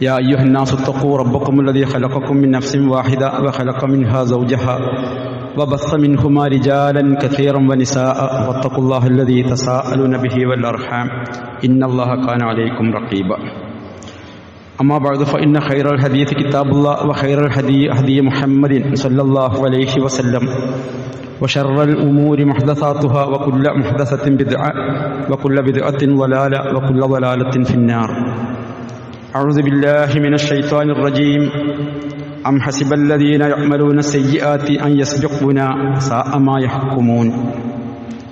يا أيها الناس اتقوا ربكم الذي خلقكم من نفس واحدة وخلق منها زوجها وبث منهما رجالا كثيرا ونساء واتقوا الله الذي تساءلون به والأرحام إن الله كان عليكم رقيبا. أما بعد فإن خير الحديث كتاب الله وخير الهدي هدي محمد صلى الله عليه وسلم وشر الأمور محدثاتها وكل محدثة بدعة وكل بدعة ضلالة وكل ضلالة في النار. أعوذ بالله من الشيطان الرجيم أم حسب الذين يعملون السيئات أن يسبقونا ساء ما يحكمون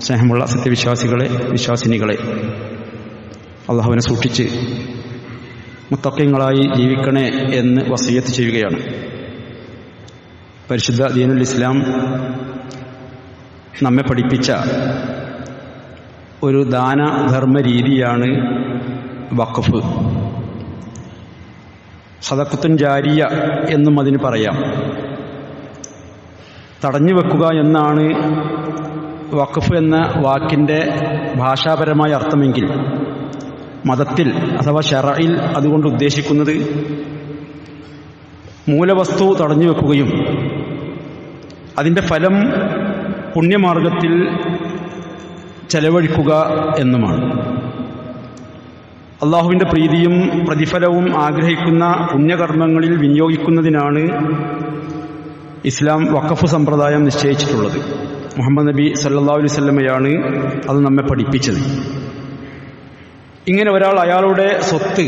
സ്നേഹമുള്ള സത്യവിശ്വാസികളെ വിശ്വാസിനികളെ അള്ളാഹുവിനെ സൂക്ഷിച്ച് മുത്തക്കങ്ങളായി ജീവിക്കണേ എന്ന് വസീയത്ത് ചെയ്യുകയാണ് പരിശുദ്ധ ദീനുൽ ഇസ്ലാം നമ്മെ പഠിപ്പിച്ച ഒരു ദാനധർമ്മ രീതിയാണ് വഖഫ് സദക്കത്തുൻ ജാരിയ എന്നും അതിന് പറയാം. തടഞ്ഞു വെക്കുക എന്നാണ് വഖഫ് എന്ന വാക്കിന്റെ ഭാഷാപരമായ അർത്ഥമെങ്കിൽ മതത്തിൽ അഥവാ ഷറയിൽ അതുകൊണ്ട് ഉദ്ദേശിക്കുന്നത് മൂലവസ്തു തടഞ്ഞു വെക്കുകയും അതിന്റെ ഫലം പുണ്യമാർഗത്തിൽ ചെലവഴിക്കുക എന്നുമാണ്. അള്ളാഹുവിന്റെ പ്രീതിയും പ്രതിഫലവും ആഗ്രഹിക്കുന്ന പുണ്യകർമ്മങ്ങളിൽ വിനിയോഗിക്കുന്നതിനാണ് ഇസ്ലാം വഖഫ് സമ്പ്രദായം നിശ്ചയിച്ചിട്ടുള്ളത്. മുഹമ്മദ് നബി സല്ലാ അലൈവല്ലമയാണ് അത് നമ്മെ പഠിപ്പിച്ചത്. ഇങ്ങനെ ഒരാൾ അയാളുടെ സ്വത്ത്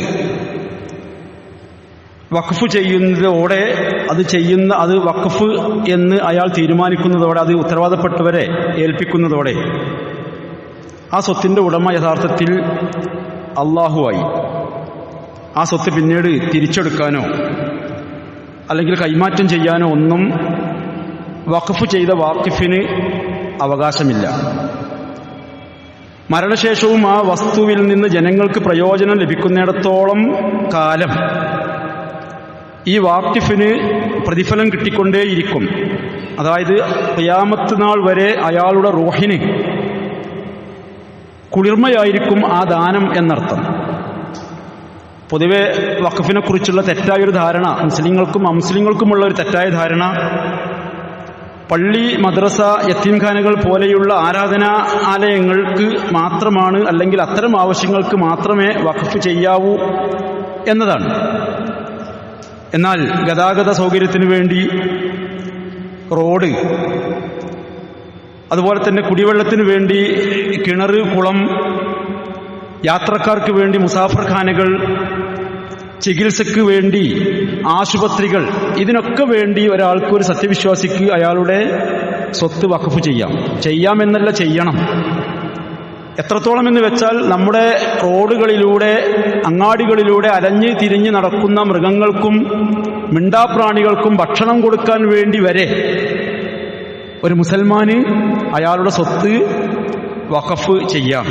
വഖഫ് ചെയ്യുന്നതോടെ അത് ചെയ്യുന്ന അത് വഖഫ് എന്ന് അയാൾ തീരുമാനിക്കുന്നതോടെ അത് ഉത്തരവാദപ്പെട്ടവരെ ഏൽപ്പിക്കുന്നതോടെ ആ സ്വത്തിന്റെ ഉടമ യഥാർത്ഥത്തിൽ അള്ളാഹുവായി. ആ സ്വത്ത് പിന്നീട് തിരിച്ചെടുക്കാനോ അല്ലെങ്കിൽ കൈമാറ്റം ചെയ്യാനോ ഒന്നും വഖഫ് ചെയ്ത വാക്കിഫിന് അവകാശമില്ല. മരണശേഷവും ആ വസ്തുവിൽ നിന്ന് ജനങ്ങൾക്ക് പ്രയോജനം ലഭിക്കുന്നിടത്തോളം കാലം ഈ വാക്കിഫിന് പ്രതിഫലം കിട്ടിക്കൊണ്ടേയിരിക്കും. അതായത് ക്യാമത്ത് നാൾ വരെ അയാളുടെ റൂഹിന് കുളിർമയായിരിക്കും ആ ദാനം എന്നർത്ഥം. പൊതുവെ വഖഫിനെ കുറിച്ചുള്ള തെറ്റായൊരു ധാരണ മുസ്ലിങ്ങൾക്കും അമുസ്ലിങ്ങൾക്കുമുള്ള ഒരു തെറ്റായ ധാരണ പള്ളി മദ്രസ യത്തീംഖാനകൾ പോലെയുള്ള ആരാധനാ ആലയങ്ങൾക്ക് മാത്രമാണ് അല്ലെങ്കിൽ അത്തരം ആവശ്യങ്ങൾക്ക് മാത്രമേ വഖഫ് ചെയ്യാവൂ എന്നതാണ്. എന്നാൽ ഗതാഗത സൗകര്യത്തിന് വേണ്ടി റോഡ് അതുപോലെ തന്നെ കുടിവെള്ളത്തിന് വേണ്ടി കിണർ കുളം യാത്രക്കാർക്ക് വേണ്ടി മുസാഫർ ഖാനകൾ ചികിത്സയ്ക്ക് വേണ്ടി ആശുപത്രികൾ ഇതിനൊക്കെ വേണ്ടി ഒരാൾക്ക് ഒരു സത്യവിശ്വാസിക്ക് അയാളുടെ സ്വത്ത് വഖഫ് ചെയ്യാം. ചെയ്യാമെന്നല്ല ചെയ്യണം. എത്രത്തോളം എന്ന് വെച്ചാൽ നമ്മുടെ റോഡുകളിലൂടെ അങ്ങാടികളിലൂടെ അലഞ്ഞ് തിരിഞ്ഞ് നടക്കുന്ന മൃഗങ്ങൾക്കും മിണ്ടാപ്രാണികൾക്കും ഭക്ഷണം കൊടുക്കാൻ വേണ്ടി വരെ ഒരു മുസൽമാന് അയാളുടെ സ്വത്ത് വഖഫ് ചെയ്യാം.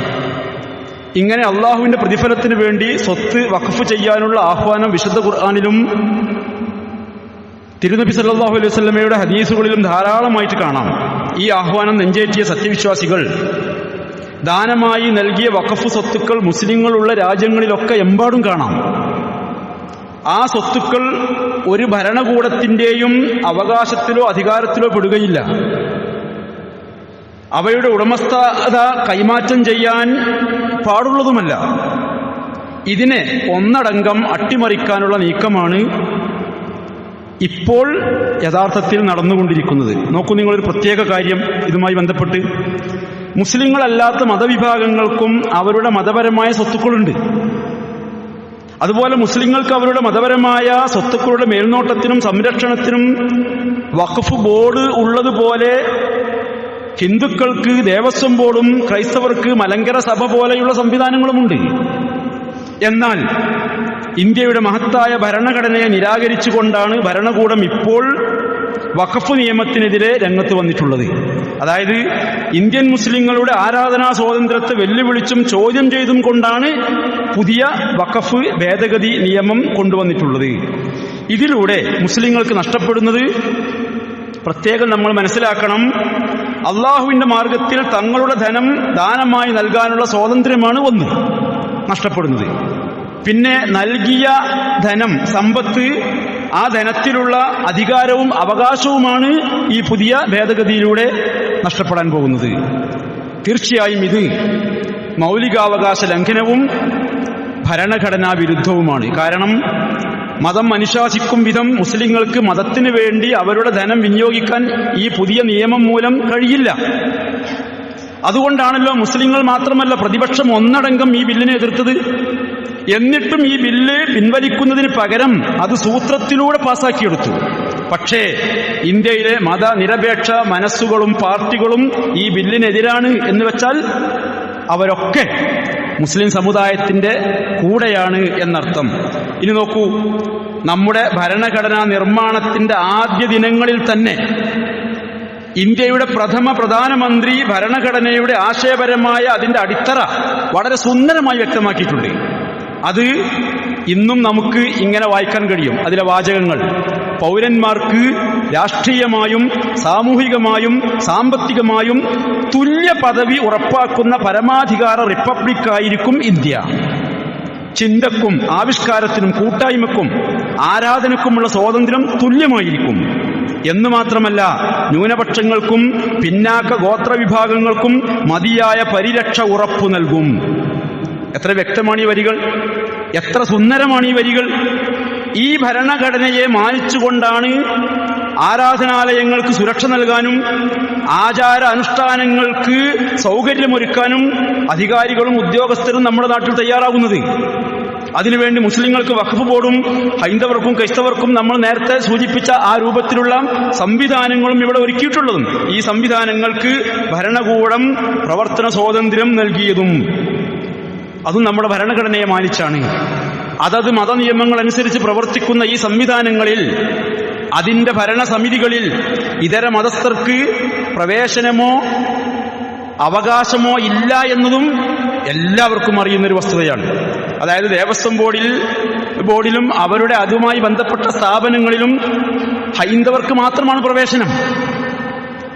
ഇങ്ങനെ അള്ളാഹുവിന്റെ പ്രതിഫലത്തിന് വേണ്ടി സ്വത്ത് വഖഫ് ചെയ്യാനുള്ള ആഹ്വാനം വിശുദ്ധ ഖുർആാനിലും തിരുനബി സല്ലാഹു അലൈഹി സ്വലമയുടെ ഹദീസുകളിലും ധാരാളമായിട്ട് കാണാം. ഈ ആഹ്വാനം നെഞ്ചേറ്റിയ സത്യവിശ്വാസികൾ ദാനമായി നൽകിയ വഖഫ് സ്വത്തുക്കൾ മുസ്ലിങ്ങളുള്ള രാജ്യങ്ങളിലൊക്കെ എമ്പാടും കാണാം. ആ സ്വത്തുക്കൾ ഒരു ഭരണകൂടത്തിന്റെയും അവകാശത്തിലോ അധികാരത്തിലോ പെടുകയില്ല. അവയുടെ ഉടമസ്ഥത കൈമാറ്റം ചെയ്യാൻ പാടുള്ളതുമല്ല. ഇതിനെ ഒന്നടങ്കം അട്ടിമറിക്കാനുള്ള നീക്കമാണ് ഇപ്പോൾ യഥാർത്ഥത്തിൽ നടന്നുകൊണ്ടിരിക്കുന്നത്. നോക്കൂ നിങ്ങളൊരു പ്രത്യേക കാര്യം ഇതുമായി ബന്ധപ്പെട്ട്. മുസ്ലിങ്ങളല്ലാത്ത മതവിഭാഗങ്ങൾക്കും അവരുടെ മതപരമായ സ്വത്തുക്കളുണ്ട്. അതുപോലെ മുസ്ലിങ്ങൾക്ക് അവരുടെ മതപരമായ സ്വത്തുക്കളുടെ മേൽനോട്ടത്തിനും സംരക്ഷണത്തിനും വഖഫ് ബോർഡ് ഉള്ളതുപോലെ ഹിന്ദുക്കൾക്ക് ദേവസ്വം ബോർഡും ക്രൈസ്തവർക്ക് മലങ്കര സഭ പോലെയുള്ള സംവിധാനങ്ങളുമുണ്ട്. എന്നാൽ ഇന്ത്യയുടെ മഹത്തായ ഭരണഘടനയെ നിരാകരിച്ചുകൊണ്ടാണ് ഭരണകൂടം ഇപ്പോൾ വഖഫ് നിയമത്തിനെതിരെ രംഗത്ത് വന്നിട്ടുള്ളത്. അതായത് ഇന്ത്യൻ മുസ്ലിങ്ങളുടെ ആരാധനാ സ്വാതന്ത്ര്യത്തെ വെല്ലുവിളിച്ചും ചോദ്യം ചെയ്തും കൊണ്ടാണ് പുതിയ വഖഫ് ഭേദഗതി നിയമം കൊണ്ടുവന്നിട്ടുള്ളത്. ഇതിലൂടെ മുസ്ലിങ്ങൾക്ക് നഷ്ടപ്പെടുന്നത് പ്രത്യേകം നമ്മൾ മനസ്സിലാക്കണം. അള്ളാഹുവിന്റെ മാർഗത്തിൽ തങ്ങളുടെ ധനം ദാനമായി നൽകാനുള്ള സ്വാതന്ത്ര്യമാണ് ഒന്ന് നഷ്ടപ്പെടുന്നത്. പിന്നെ നൽകിയ ധനം സമ്പത്ത് ആ ധനത്തിലുള്ള അധികാരവും അവകാശവുമാണ് ഈ പുതിയ ഭേദഗതിയിലൂടെ നഷ്ടപ്പെടാൻ പോകുന്നത്. തീർച്ചയായും ഇത് മൗലികാവകാശ ലംഘനവും ഭരണഘടനാ വിരുദ്ധവുമാണ്. കാരണം മതം അനുശാസിക്കും വിധം മുസ്ലിങ്ങൾക്ക് മതത്തിന് വേണ്ടി അവരുടെ ധനം വിനിയോഗിക്കാൻ ഈ പുതിയ നിയമം മൂലം കഴിയില്ല. അതുകൊണ്ടാണല്ലോ മുസ്ലിങ്ങൾ മാത്രമല്ല പ്രതിപക്ഷം ഒന്നടങ്കം ഈ ബില്ലിനെ എതിർത്തത്. എന്നിട്ടും ഈ ബില്ല് പിൻവലിക്കുന്നതിന് പകരം അത് സൂത്രത്തിലൂടെ പാസാക്കിയെടുത്തു. പക്ഷേ ഇന്ത്യയിലെ മതനിരപേക്ഷ മനസ്സുകളും പാർട്ടികളും ഈ ബില്ലിനെതിരാണ് എന്ന് വെച്ചാൽ അവരൊക്കെ മുസ്ലിം സമുദായത്തിന്റെ കൂടെയാണ് എന്നർത്ഥം. ഇനി നോക്കൂ നമ്മുടെ ഭരണഘടനാ നിർമ്മാണത്തിന്റെ ആദ്യ ദിനങ്ങളിൽ തന്നെ ഇന്ത്യയുടെ പ്രഥമ പ്രധാനമന്ത്രി ഭരണഘടനയുടെ ആശയപരമായ അതിന്റെ അടിത്തറ വളരെ സുന്ദരമായി വ്യക്തമാക്കിയിട്ടുണ്ട്. അത് ഇന്നും നമുക്ക് ഇങ്ങനെ വായിക്കാൻ കഴിയും. അതിലെ വാചകങ്ങൾ പൗരന്മാർക്ക് രാഷ്ട്രീയമായും സാമൂഹികമായും സാമ്പത്തികമായും തുല്യ പദവി ഉറപ്പാക്കുന്ന പരമാധികാര റിപ്പബ്ലിക്കായിരിക്കും ഇന്ത്യ. ചിന്തക്കും ആവിഷ്കാരത്തിനും കൂട്ടായ്മക്കും ആരാധനക്കുമുള്ള സ്വാതന്ത്ര്യം തുല്യമായിരിക്കും. എന്ന് മാത്രമല്ല ന്യൂനപക്ഷങ്ങൾക്കും പിന്നാക്ക ഗോത്ര വിഭാഗങ്ങൾക്കും മതിയായ പരിരക്ഷ ഉറപ്പു നൽകും. എത്ര വ്യക്തമാണ് ഈ വരികൾ? എത്ര സുന്ദരമാണ് ഈ വരികൾ? ഈ ഭരണഘടനയെ മാനിച്ചുകൊണ്ടാണ് ആരാധനാലയങ്ങൾക്ക് സുരക്ഷ നൽകാനും ആചാര അനുഷ്ഠാനങ്ങൾക്ക് സൗകര്യമൊരുക്കാനും അധികാരികളും ഉദ്യോഗസ്ഥരും നമ്മുടെ നാട്ടിൽ തയ്യാറാകുന്നത്. അതിനുവേണ്ടി മുസ്ലിങ്ങൾക്ക് വഖഫ് ബോർഡും ഹൈന്ദവർക്കും ക്രൈസ്തവർക്കും നമ്മൾ നേരത്തെ സൂചിപ്പിച്ച ആ രൂപത്തിലുള്ള സംവിധാനങ്ങളും ഇവിടെ ഒരുക്കിയിട്ടുള്ളതും. ഈ സംവിധാനങ്ങൾക്ക് ഭരണകൂടം പ്രവർത്തന സ്വാതന്ത്ര്യം നൽകിയതും. അതും നമ്മുടെ ഭരണഘടനയെ മാനിച്ചാണ്. അതത് മതനിയമങ്ങൾ അനുസരിച്ച് പ്രവർത്തിക്കുന്ന ഈ സംവിധാനങ്ങളിൽ അതിന്റെ ഭരണസമിതികളിൽ ഇതര മതസ്ഥർക്ക് പ്രവേശനമോ അവകാശമോ ഇല്ല എന്നതും എല്ലാവർക്കും അറിയുന്നൊരു വസ്തുതയാണ്. അതായത് ദേവസ്വം ബോർഡിൽ ബോർഡിലും അവരുടെ അതുമായി ബന്ധപ്പെട്ട സ്ഥാപനങ്ങളിലും ഹൈന്ദവർക്ക് മാത്രമാണ് പ്രവേശനം.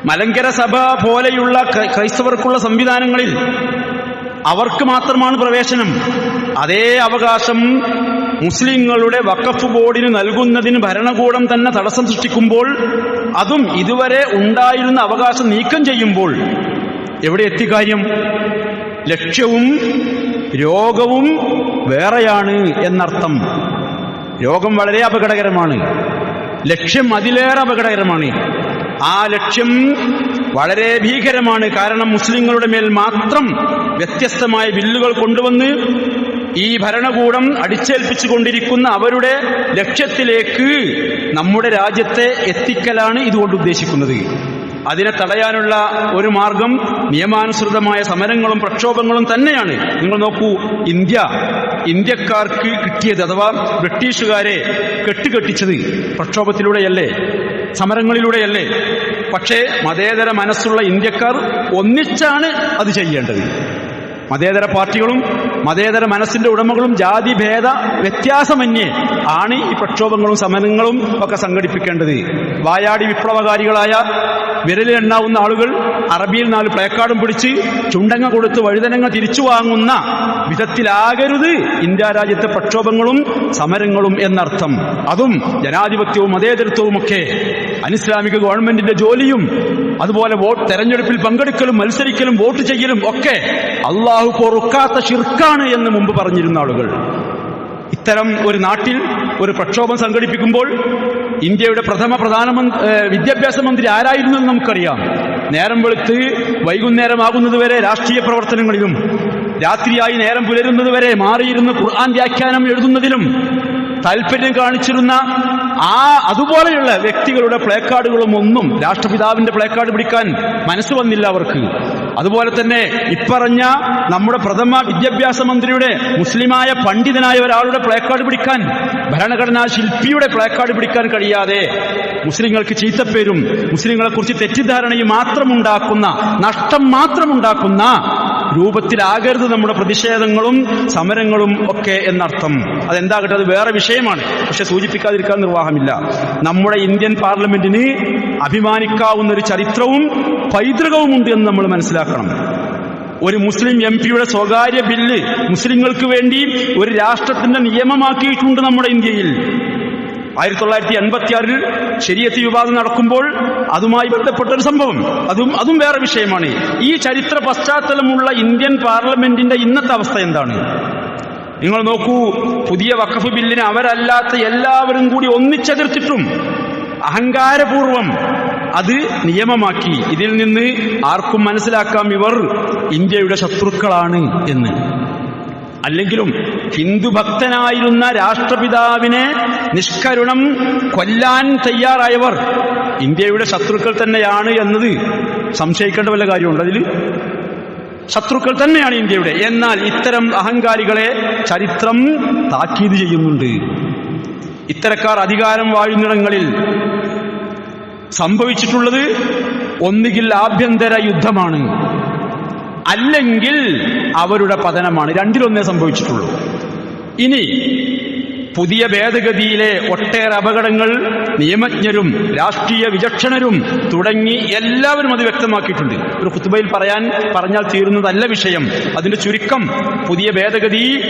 മലങ്കര സഭ പോലെയുള്ള ക്രൈസ്തവർക്കുള്ള സംവിധാനങ്ങളിൽ അവർക്ക് മാത്രമാണ് പ്രവേശനം. അതേ അവകാശം മുസ്ലിങ്ങളുടെ വഖഫ് ബോർഡിന് നൽകുന്നതിന് ഭരണകൂടം തന്നെ തടസ്സം സൃഷ്ടിക്കുമ്പോൾ അതും ഇതുവരെ ഉണ്ടായിരുന്ന അവകാശം നീക്കം ചെയ്യുമ്പോൾ. എവിടെ എത്തി കാര്യം? ലക്ഷ്യവും രോഗവും വേറെയാണ് എന്നർത്ഥം. രോഗം വളരെ അപകടകരമാണ്. ലക്ഷ്യം അതിലേറെ അപകടകരമാണ്. ആ ലക്ഷ്യം വളരെ ഭീകരമാണ്. കാരണം മുസ്ലിങ്ങളുടെ മേൽ മാത്രം വ്യത്യസ്തമായ ബില്ലുകൾ കൊണ്ടുവന്ന് ഈ ഭരണകൂടം അടിച്ചേൽപ്പിച്ചുകൊണ്ടിരിക്കുന്ന അവരുടെ ലക്ഷ്യത്തിലേക്ക് നമ്മുടെ രാജ്യത്തെ എത്തിക്കലാണ് ഇതുകൊണ്ട് ഉദ്ദേശിക്കുന്നത്. അതിനെ തടയാനുള്ള ഒരു മാർഗം നിയമാനുസൃതമായ സമരങ്ങളും പ്രക്ഷോഭങ്ങളും തന്നെയാണ്. നിങ്ങൾ നോക്കൂ ഇന്ത്യ ഇന്ത്യക്കാർക്ക് കിട്ടിയത് അഥവാ ബ്രിട്ടീഷുകാരെ കെട്ടുകെട്ടിച്ചത് പ്രക്ഷോഭത്തിലൂടെയല്ലേ സമരങ്ങളിലൂടെയല്ലേ? പക്ഷേ മതേതര മനസ്സുള്ള ഇന്ത്യക്കാർ ഒന്നിച്ചാണ് അത് ചെയ്യേണ്ടത്. മതേതര പാർട്ടികളും മതേതര മനസ്സിന്റെ ഉടമകളും ജാതിഭേദ വ്യത്യാസമന്യേ ആണ് ഈ പ്രക്ഷോഭങ്ങളും സമരങ്ങളും ഒക്കെ സംഘടിപ്പിക്കേണ്ടത്. വായാടി വിപ്ലവകാരികളായ വിരലിലെണ്ണാവുന്ന ആളുകൾ അറബിയിൽ നാല് പ്ലേക്കാർഡും പിടിച്ച് ചുണ്ടങ്ങ കൊടുത്ത് വഴുതനങ്ങ തിരിച്ചു വാങ്ങുന്ന വിധത്തിലാകരുത് ഇന്ത്യ രാജ്യത്തെ പ്രക്ഷോഭങ്ങളും സമരങ്ങളും എന്നർത്ഥം. അതും ജനാധിപത്യവും മതേതരത്വവുമൊക്കെ അനിസ്ലാമിക ഗവൺമെന്റിന്റെ ജോലിയും അതുപോലെ വോട്ട് തെരഞ്ഞെടുപ്പിൽ പങ്കെടുക്കലും മത്സരിക്കലും വോട്ട് ചെയ്യലും ഒക്കെ അള്ളാഹു പൊറുക്കാത്ത ഷിർക്കാണ് എന്ന് മുമ്പ് പറഞ്ഞിരുന്ന ആളുകൾ. ഇത്തരം ഒരു നാട്ടിൽ ഒരു പ്രക്ഷോഭം സംഘടിപ്പിക്കുമ്പോൾ ഇന്ത്യയുടെ പ്രഥമ പ്രധാനമന്ത്രി വിദ്യാഭ്യാസ മന്ത്രി ആരായിരുന്നു എന്ന് നമുക്കറിയാം. നേരം വെളുത്ത് വൈകുന്നേരമാകുന്നതുവരെ രാഷ്ട്രീയ പ്രവർത്തനങ്ങളിലും രാത്രിയായി നേരം പുലരുന്നതുവരെ മാറിയിരുന്ന് ഖുർആൻ വ്യാഖ്യാനം എഴുതുന്നതിലും താല്പര്യം കാണിച്ചിരുന്ന ആ അതുപോലെയുള്ള വ്യക്തികളുടെ പ്ലേക്കാർഡുകളും ഒന്നും രാഷ്ട്രപിതാവിന്റെ പ്ലേക്കാർഡ് പിടിക്കാൻ മനസ്സ് വന്നില്ല അവർക്ക്. അതുപോലെ തന്നെ ഇപ്പറഞ്ഞ നമ്മുടെ പ്രഥമ വിദ്യാഭ്യാസ മന്ത്രിയുടെ മുസ്ലിമായ പണ്ഡിതനായ ഒരാളുടെ പ്ലേക്കാർഡ് പിടിക്കാൻ ഭരണഘടനാ ശില്പിയുടെ പ്ലേക്കാർഡ് പിടിക്കാൻ കഴിയാതെ മുസ്ലിങ്ങൾക്ക് ചീത്തപ്പേരും മുസ്ലിങ്ങളെ കുറിച്ച് തെറ്റിദ്ധാരണയും മാത്രമുണ്ടാക്കുന്ന നഷ്ടം മാത്രമുണ്ടാക്കുന്ന രൂപത്തിലാകരുത് നമ്മുടെ പ്രതിഷേധങ്ങളും സമരങ്ങളും ഒക്കെ എന്നർത്ഥം. അതെന്താകട്ടെ? അത് വേറെ വിഷയമാണ്. പക്ഷെ സൂചിപ്പിക്കാതിരിക്കാൻ നിർവാഹമില്ല. നമ്മുടെ ഇന്ത്യൻ പാർലമെന്റിന് അഭിമാനിക്കാവുന്ന ഒരു ചരിത്രവും പൈതൃകവുമുണ്ട് എന്ന് നമ്മൾ മനസ്സിലാക്കണം. ഒരു മുസ്ലിം എം പിയുടെ സ്വകാര്യ ബില്ല് മുസ്ലിങ്ങൾക്ക് വേണ്ടി ഒരു രാഷ്ട്രത്തിന്റെ നിയമമാക്കിയിട്ടുണ്ട് നമ്മുടെ ഇന്ത്യയിൽ. ആയിരത്തി തൊള്ളായിരത്തി എൺപത്തിയാറിൽ ശരിയത്തി വിവാദം നടക്കുമ്പോൾ അതുമായി ബന്ധപ്പെട്ട ഒരു സംഭവം. അതും അതും വേറെ വിഷയമാണ്. ഈ ചരിത്ര പശ്ചാത്തലമുള്ള ഇന്ത്യൻ പാർലമെന്റിന്റെ ഇന്നത്തെ അവസ്ഥ എന്താണ്? നിങ്ങൾ നോക്കൂ പുതിയ വഖഫ് ബില്ലിനെ അവരല്ലാത്ത എല്ലാവരും കൂടി ഒന്നിച്ചെതിർത്തിട്ടും അഹങ്കാരപൂർവം അത് നിയമമാക്കി. ഇതിൽ നിന്ന് ആർക്കും മനസ്സിലാക്കാം ഇവർ ഇന്ത്യയുടെ ശത്രുക്കളാണ് എന്ന്. അല്ലെങ്കിലും ഹിന്ദു ഭക്തനായിരുന്ന രാഷ്ട്രപിതാവിനെ നിഷ്കരുണം കൊല്ലാൻ തയ്യാറായവർ ഇന്ത്യയുടെ ശത്രുക്കൾ തന്നെയാണ് എന്നത് സംശയിക്കേണ്ട വല്ല കാര്യമുണ്ട് അതിൽ ശത്രുക്കൾ തന്നെയാണ് ഇന്ത്യയുടെ. എന്നാൽ ഇത്തരം അഹങ്കാരികളെ ചരിത്രം താക്കീത് ചെയ്യുന്നുണ്ട്. ഇത്തരക്കാർ അധികാരം വാഴുന്നിടങ്ങളിൽ സംഭവിച്ചിട്ടുള്ളത് ഒന്നുകിൽ ആഭ്യന്തര യുദ്ധമാണ് അല്ലെങ്കിൽ അവരുടെ പതനമാണ്. രണ്ടിലൊന്നേ സംഭവിച്ചിട്ടുള്ളൂ. ഇനി പുതിയ ഭേദഗതിയിലെ ഒട്ടേറെ അപകടങ്ങൾ നിയമജ്ഞരും രാഷ്ട്രീയ വിചക്ഷണരും തുടങ്ങി എല്ലാവരും അത് വ്യക്തമാക്കിയിട്ടുണ്ട്. ഒരു കുത്തുബയിൽ പറയാൻ പറഞ്ഞാൽ തീരുന്നതല്ല വിഷയം. അതിന്റെ ചുരുക്കം പുതിയ ഭേദഗതി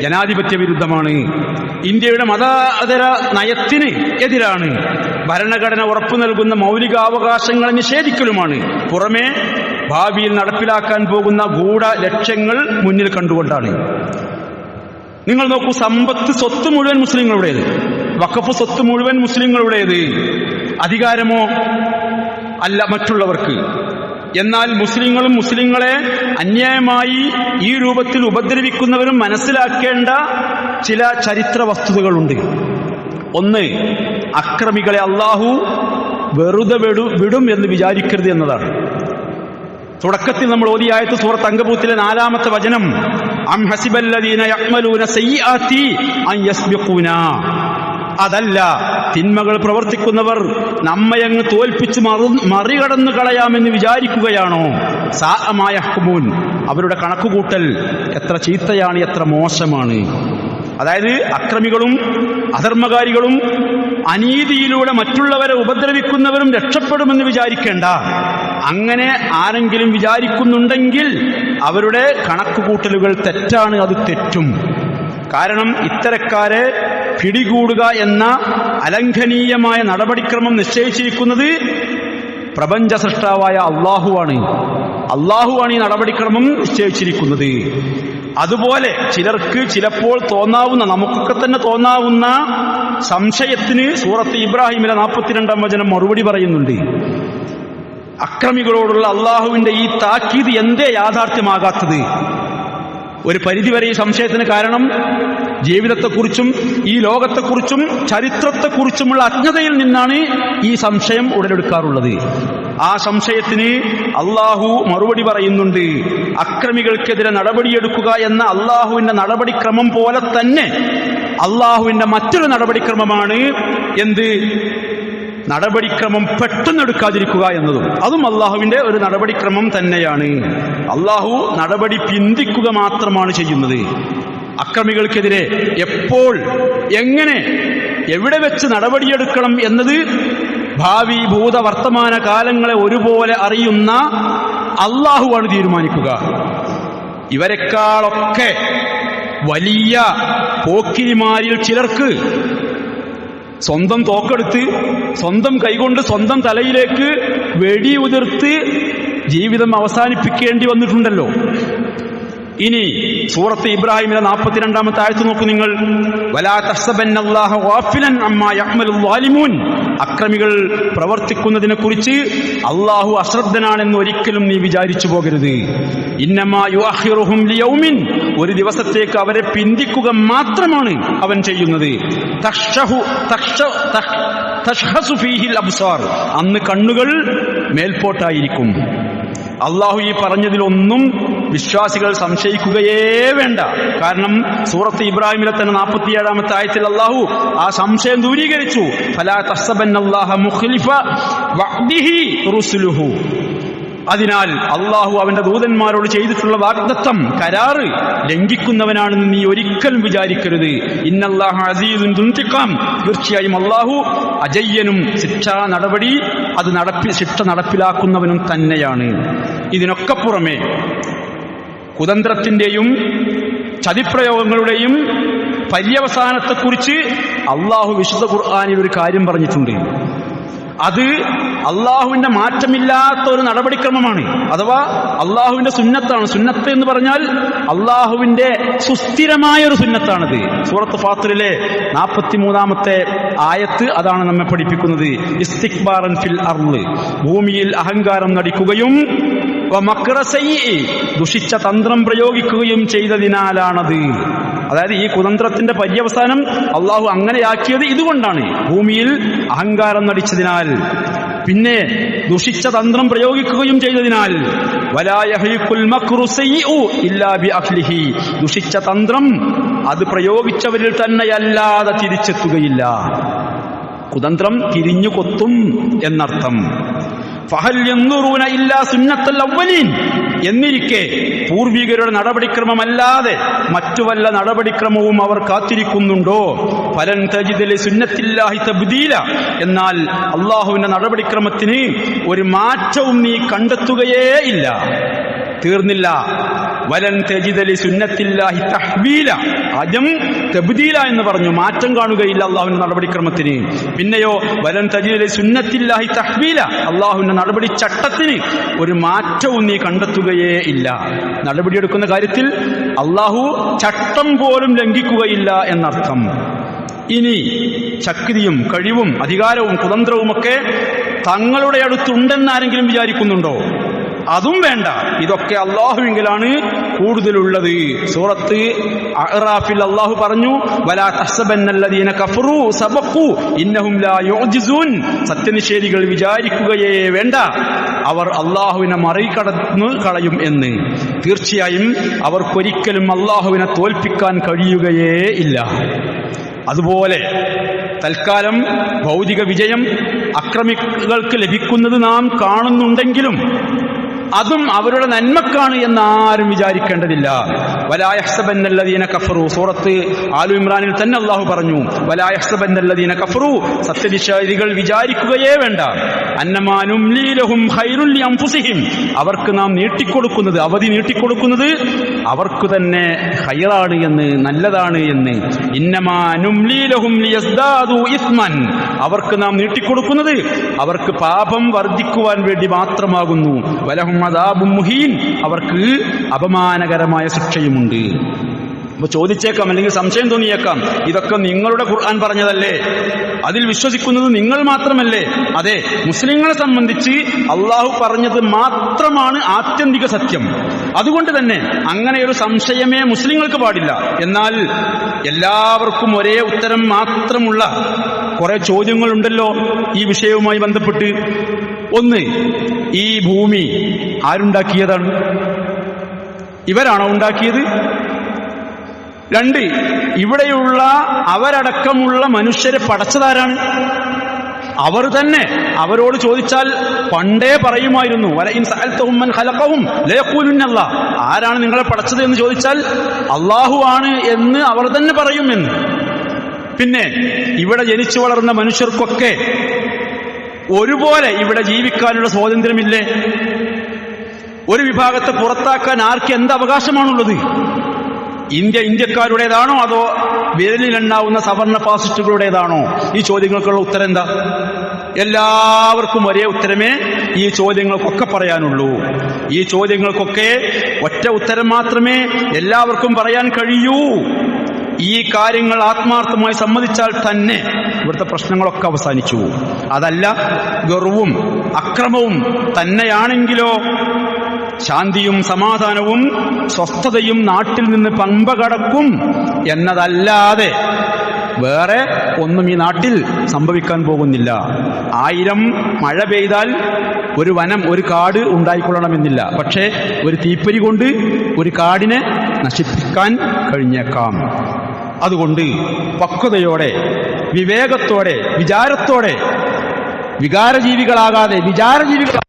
ജനാധിപത്യ വിരുദ്ധമാണ്. ഇന്ത്യയുടെ മതാതര നയത്തിന് എതിരാണ്. ഭരണഘടന ഉറപ്പു നൽകുന്ന മൗലികാവകാശങ്ങളെ നിഷേധിക്കലുമാണ്. പുറമേ ഭാവിയിൽ നടപ്പിലാക്കാൻ പോകുന്ന ഗൂഢ ലക്ഷ്യങ്ങൾ മുന്നിൽ കണ്ടുകൊണ്ടാണ്. നിങ്ങൾ നോക്കൂ സമ്പത്ത് സ്വത്ത് മുഴുവൻ മുസ്ലിങ്ങളുടേത്. വഖഫ് സ്വത്ത് മുഴുവൻ മുസ്ലിങ്ങളുടേത്. അധികാരമോ അല്ല മറ്റുള്ളവർക്ക്. എന്നാൽ മുസ്ലിങ്ങളും മുസ്ലിങ്ങളെ അന്യായമായി ഈ രൂപത്തിൽ ഉപദ്രവിക്കുന്നവരും മനസ്സിലാക്കേണ്ട ചില ചരിത്ര വസ്തുതകളുണ്ട്. ഒന്ന് അക്രമികളെ അള്ളാഹു വെറുതെ വിടു വിടും എന്ന് വിചാരിക്കരുത് എന്നതാണ്. തുടക്കത്തിൽ നമ്മൾ ഓതിയായത്ത് സൂറത്ത് അങ്കബൂത്തിലെ നാലാമത്തെ വചനം അം അൻ യസ്ബിഖൂന. അതല്ല തിന്മകൾ പ്രവർത്തിക്കുന്നവർ നമ്മയങ്ങ് തോൽപ്പിച്ച് മറു മറികടന്നു കളയാമെന്ന് വിചാരിക്കുകയാണോ? സാഅമായ ഹുമൂൻ അവരുടെ കണക്കുകൂട്ടൽ എത്ര ചീത്തയാണ് എത്ര മോശമാണ്. അതായത് അക്രമികളും അധർമ്മകാരികളും അനീതിയിലൂടെ മറ്റുള്ളവരെ ഉപദ്രവിക്കുന്നവരും രക്ഷപ്പെടുമെന്ന് വിചാരിക്കേണ്ട. അങ്ങനെ ആരെങ്കിലും വിചാരിക്കുന്നുണ്ടെങ്കിൽ അവരുടെ കണക്കുകൂട്ടലുകൾ തെറ്റാണ് അത് തെറ്റും. കാരണം ഇത്തരക്കാരെ പിടികൂടുക എന്ന അലംഘനീയമായ നടപടിക്രമം നിശ്ചയിച്ചിരിക്കുന്നത് പ്രപഞ്ച സൃഷ്ടാവായ അള്ളാഹുവാണ്. അള്ളാഹുവാണ് ഈ നടപടിക്രമം നിശ്ചയിച്ചിരിക്കുന്നത്. അതുപോലെ ചിലർക്ക് ചിലപ്പോൾ തോന്നാവുന്ന നമുക്കൊക്കെ തന്നെ തോന്നാവുന്ന സംശയത്തിന് സൂറത്ത് ഇബ്രാഹിമിലെ നാൽപ്പത്തിരണ്ടാം വചനം മറുപടി പറയുന്നുണ്ട്. അക്രമികളോടുള്ള അള്ളാഹുവിന്റെ ഈ താക്കീത് എന്തേ യാഥാർത്ഥ്യമാകാത്തത്? ഒരു പരിധിവരെ ഈ സംശയത്തിന് കാരണം ജീവിതത്തെക്കുറിച്ചും ഈ ലോകത്തെക്കുറിച്ചും ചരിത്രത്തെക്കുറിച്ചുമുള്ള അജ്ഞതയിൽ നിന്നാണ് ഈ സംശയം ഉടലെടുക്കാറുള്ളത്. ആ സംശയത്തിന് അള്ളാഹു മറുപടി പറയുന്നുണ്ട്. അക്രമികൾക്കെതിരെ നടപടിയെടുക്കുക എന്ന അള്ളാഹുവിന്റെ നടപടിക്രമം പോലെ തന്നെ അള്ളാഹുവിന്റെ മറ്റൊരു നടപടിക്രമമാണ് എന്ത്? നടപടിക്രമം പെട്ടെന്ന് എടുക്കാതിരിക്കുക എന്നതും അതും അള്ളാഹുവിന്റെ ഒരു നടപടിക്രമം തന്നെയാണ്. അള്ളാഹു നടപടി പിന്തിക്കുക മാത്രമാണ് ചെയ്യുന്നത്. അക്രമികൾക്കെതിരെ എപ്പോൾ എങ്ങനെ എവിടെ വെച്ച് നടപടിയെടുക്കണം എന്നത് ഭാവി ഭൂത വർത്തമാന കാലങ്ങളെ ഒരുപോലെ അറിയുന്ന അള്ളാഹുവാണ് തീരുമാനിക്കുക. ഇവരെക്കാളൊക്കെ വലിയ പോക്കിരിമാരിൽ ചിലർക്ക് സ്വന്തം തോക്കെടുത്ത് സ്വന്തം കൈകൊണ്ട് സ്വന്തം തലയിലേക്ക് വെടി ഉതിർത്ത് ജീവിതം അവസാനിപ്പിക്കേണ്ടി വന്നിട്ടുണ്ടല്ലോ. ഇനി സൂറത്ത് ഇബ്രാഹിമിലെ നാൽപ്പത്തിരണ്ടാമത്തെ ആഴ്ച നോക്കൂ നിങ്ങൾ. അക്രമികൾ പ്രവർത്തിക്കുന്നതിനെ കുറിച്ച് അള്ളാഹു അശ്രദ്ധനാണെന്ന് ഒരിക്കലും നീ വിചാരിച്ചു പോകരുത്. ഒരു ദിവസത്തേക്ക് അവരെ പിന്തിക്കുക മാത്രമാണ് അവൻ ചെയ്യുന്നത്. അന്ന് കണ്ണുകൾ മേൽപോട്ടായിരിക്കും. അള്ളാഹു ഈ പറഞ്ഞതിലൊന്നും വിശ്വാസികൾ സംശയിക്കുകയേ വേണ്ട. കാരണം സൂറത്ത് ഇബ്രാഹിമിലെ തന്നെ നാൽപ്പത്തിയേഴാമത്തെ ആയത്തിൽ അള്ളാഹു ആ സംശയം ദൂരീകരിച്ചു. ഫലാ മുഖ്ലിഫ റുസുലുഹു. അതിനാൽ അള്ളാഹു അവന്റെ ദൂതന്മാരോട് ചെയ്തിട്ടുള്ള വാഗ്ദത്തം കരാറ് ലംഘിക്കുന്നവനാണെന്ന് നീ ഒരിക്കലും വിചാരിക്കരുത്. ഇന്നല്ലാഹു അസീസും ദുൻതിക്കാം തീർച്ചയായും അള്ളാഹു അജയ്യനും ശിക്ഷാ നടപടി അത് നടപ്പി ശിക്ഷ നടപ്പിലാക്കുന്നവനും തന്നെയാണ്. ഇതിനൊക്കെ പുറമെ കുതന്ത്രത്തിന്റെയും ചതിപ്രയോഗങ്ങളുടെയും പര്യവസാനത്തെക്കുറിച്ച് അള്ളാഹു വിശുദ്ധ ഖുർആാനിൽ ഒരു കാര്യം പറഞ്ഞിട്ടുണ്ട്. അത് അള്ളാഹുവിന്റെ മാറ്റമില്ലാത്ത ഒരു നടപടിക്രമമാണ്. അഥവാ അള്ളാഹുവിന്റെ സുന്നത്താണ്. സുന്നത്ത് എന്ന് പറഞ്ഞാൽ അള്ളാഹുവിന്റെ സുസ്ഥിരമായ ഒരു സുന്നത്താണത്. സൂറത്ത് ഫാത്തറിലെ നാൽപ്പത്തിമൂന്നാമത്തെ ആയത്ത് അതാണ് നമ്മെ പഠിപ്പിക്കുന്നത്. ഇസ്തിക്ബാറൻ ഫിൽ അർൾ. ഭൂമിയിൽ അഹങ്കാരം നടിക്കുകയും ദുഷിച്ച തന്ത്രം പ്രയോഗിക്കുകയും ചെയ്തതിനാലാണത്. അതായത് ഈ കുതന്ത്രത്തിന്റെ പര്യവസാനം അള്ളാഹു അങ്ങനെയാക്കിയത് ഇതുകൊണ്ടാണ്. ഭൂമിയിൽ അഹങ്കാരം നടിച്ചതിനാൽ പിന്നെ ദുഷിച്ച തന്ത്രം പ്രയോഗിക്കുകയും ചെയ്തതിനാൽ ദുഷിച്ച തന്ത്രം അത് പ്രയോഗിച്ചവരിൽ തന്നെയല്ലാതെ തിരിച്ചെത്തുകയില്ല. കുതന്ത്രം തിരിഞ്ഞു കൊത്തും എന്നർത്ഥം. എന്നിരിക്കെ പൂർവികരുടെ നടപടിക്രമമല്ലാതെ മറ്റു വല്ല നടപടിക്രമവും അവർ കാത്തിരിക്കുന്നുണ്ടോ? ഫലൻ തജിദലി സുന്നത്തില്ലാഹി തബ്ദീല. എന്നാൽ അള്ളാഹുവിന്റെ നടപടിക്രമത്തിന് ഒരു മാറ്റവും നീ കണ്ടെത്തുകയേ ഇല്ല. തീർന്നില്ല. വലൻ തഹ്വീല. അജം എന്ന് പറഞ്ഞു. മാറ്റം കാണുകയില്ല അള്ളാഹുവിന്റെ നടപടിക്രമത്തിന്. പിന്നെയോ വലൻ തജിദലി സുന്നത്തില്ലാഹി തഹ്ബീല അള്ളാഹുവിന്റെ നടപടി ചട്ടത്തിന് ഒരു മാറ്റവും നീ കണ്ടെത്തുകയേ ഇല്ല. നടപടിയെടുക്കുന്ന കാര്യത്തിൽ അള്ളാഹു ചട്ടം പോലും ലംഘിക്കുകയില്ല എന്നർത്ഥം. ഇനി ശക്തിയും കഴിവും അധികാരവും കുതന്ത്രവുമൊക്കെ തങ്ങളുടെ അടുത്തുണ്ടെന്ന് ആരെങ്കിലും വിചാരിക്കുന്നുണ്ടോ? അതും വേണ്ട. ഇതൊക്കെ അള്ളാഹുവിങ്കിലാണ് കൂടുതലുള്ളത്. സൂറത്ത് അഹ്റാഫിൽ അള്ളാഹു പറഞ്ഞു വലാ കഫറു സബഖു ഇന്നഹും ലാ സത്യനിഷേധികൾ വിചാരിക്കുകയേ വേണ്ട. അവർ അള്ളാഹുവിനെ മറികടന്ന് കളയും എന്ന്. തീർച്ചയായും അവർക്കൊരിക്കലും അള്ളാഹുവിനെ തോൽപ്പിക്കാൻ കഴിയുകയേ ഇല്ല. അതുപോലെ തൽക്കാലം ഭൗതിക വിജയം അക്രമികൾക്ക് ലഭിക്കുന്നത് നാം കാണുന്നുണ്ടെങ്കിലും അതും അവരുടെ നന്മക്കാണ് എന്ന് ആരും വിചാരിക്കേണ്ടതില്ല വലായഹ്സബന്നല്ലദീന കഫറു. സൂറത്ത് ആലു ഇമ്രാനിൽ തന്നെ അള്ളാഹു പറഞ്ഞു വലായഹ്സബന്നല്ലദീന കഫറു. സത്യനിഷേധികൾ വിചാരിക്കുകയേ വേണ്ട. അന്നമാനും ലീലഹും ഖൈറുല്ലി അംഫുസിഹിം അവർക്ക് നാം നീട്ടിക്കൊടുക്കുന്നത് അവധി നീട്ടിക്കൊടുക്കുന്നത് അവർക്ക് തന്നെ ഹൈറാണ് എന്ന് നല്ലതാണ് എന്ന്. ഇന്നമാനും ലീലഹും ലിയസ്ദാദു ഇസ്മൻ. അവർക്ക് നാം നീട്ടിക്കൊടുക്കുന്നത് അവർക്ക് പാപം വർദ്ധിക്കുവാൻ വേണ്ടി മാത്രമാകുന്നു. വലഹും അവർക്ക് അപമാനകരമായ ശിക്ഷയുമുണ്ട്. അപ്പൊ ചോദിച്ചേക്കാം അല്ലെങ്കിൽ സംശയം തോന്നിയേക്കാം ഇതൊക്കെ നിങ്ങളുടെ ഖുർആൻ പറഞ്ഞതല്ലേ? അതിൽ വിശ്വസിക്കുന്നത് നിങ്ങൾ മാത്രമല്ലേ? അതെ മുസ്ലിങ്ങളെ സംബന്ധിച്ച് അള്ളാഹു പറഞ്ഞത് മാത്രമാണ് ആത്യന്തിക സത്യം. അതുകൊണ്ട് തന്നെ അങ്ങനെ ഒരു സംശയമേ മുസ്ലിങ്ങൾക്ക് പാടില്ല. എന്നാൽ എല്ലാവർക്കും ഒരേ ഉത്തരം മാത്രമുള്ള കുറെ ചോദ്യങ്ങളുണ്ടല്ലോ ഈ വിഷയവുമായി ബന്ധപ്പെട്ട്. ഒന്ന് ഈ ഭൂമി ആരുണ്ടാക്കിയതാണ്? ഇവരാണോ ഉണ്ടാക്കിയത്? രണ്ട് ഇവിടെയുള്ള അവരടക്കമുള്ള മനുഷ്യരെ പടച്ചതാരാണ്? അവർ തന്നെ അവരോട് ചോദിച്ചാൽ പണ്ടേ പറയുമായിരുന്നു ലയഖൂലുന്നല്ല. ആരാണ് നിങ്ങളെ പടച്ചത് എന്ന് ചോദിച്ചാൽ അള്ളാഹു ആണ് എന്ന് അവർ തന്നെ പറയുമെന്ന്. പിന്നെ ഇവിടെ ജനിച്ചു വളർന്ന മനുഷ്യർക്കൊക്കെ ഒരുപോലെ ഇവിടെ ജീവിക്കാനുള്ള സ്വാതന്ത്ര്യമില്ലേ? ഒരു വിഭാഗത്തെ പുറത്താക്കാൻ ആർക്ക് എന്ത് അവകാശമാണുള്ളത്? ഇന്ത്യ ഇന്ത്യക്കാരുടേതാണോ അതോ വിരലിലെണ്ണാവുന്ന സവർണ ഫാസിസ്റ്റുകളുടേതാണോ? ഈ ചോദ്യങ്ങൾക്കുള്ള ഉത്തരം എന്താ എല്ലാവർക്കും ഒരേ ഉത്തരമേ ഈ ചോദ്യങ്ങൾക്കൊക്കെ പറയാനുള്ളൂ. ഈ ചോദ്യങ്ങൾക്കൊക്കെ ഒറ്റ ഉത്തരം മാത്രമേ എല്ലാവർക്കും പറയാൻ കഴിയൂ. ഈ കാര്യങ്ങൾ ആത്മാർത്ഥമായി സമ്മതിച്ചാൽ തന്നെ ഇവിടുത്തെ പ്രശ്നങ്ങളൊക്കെ അവസാനിച്ചു അതല്ല ഗർവും അക്രമവും തന്നെയാണെങ്കിലോ ശാന്തിയും സമാധാനവും സ്വസ്ഥതയും നാട്ടിൽ നിന്ന് പമ്പ കടക്കും എന്നതല്ലാതെ വേറെ ഒന്നും ഈ നാട്ടിൽ സംഭവിക്കാൻ പോകുന്നില്ല. ആയിരം മഴ പെയ്താൽ ഒരു വനം ഒരു കാട് ഉണ്ടായിക്കൊള്ളണമെന്നില്ല. പക്ഷേ ഒരു തീപ്പരി കൊണ്ട് ഒരു കാടിനെ നശിപ്പിക്കാൻ കഴിഞ്ഞേക്കാം. അതുകൊണ്ട് പക്വതയോടെ വിവേകത്തോടെ വിചാരത്തോടെ വികാരജീവികളാകാതെ വിചാരജീവികളാകാതെ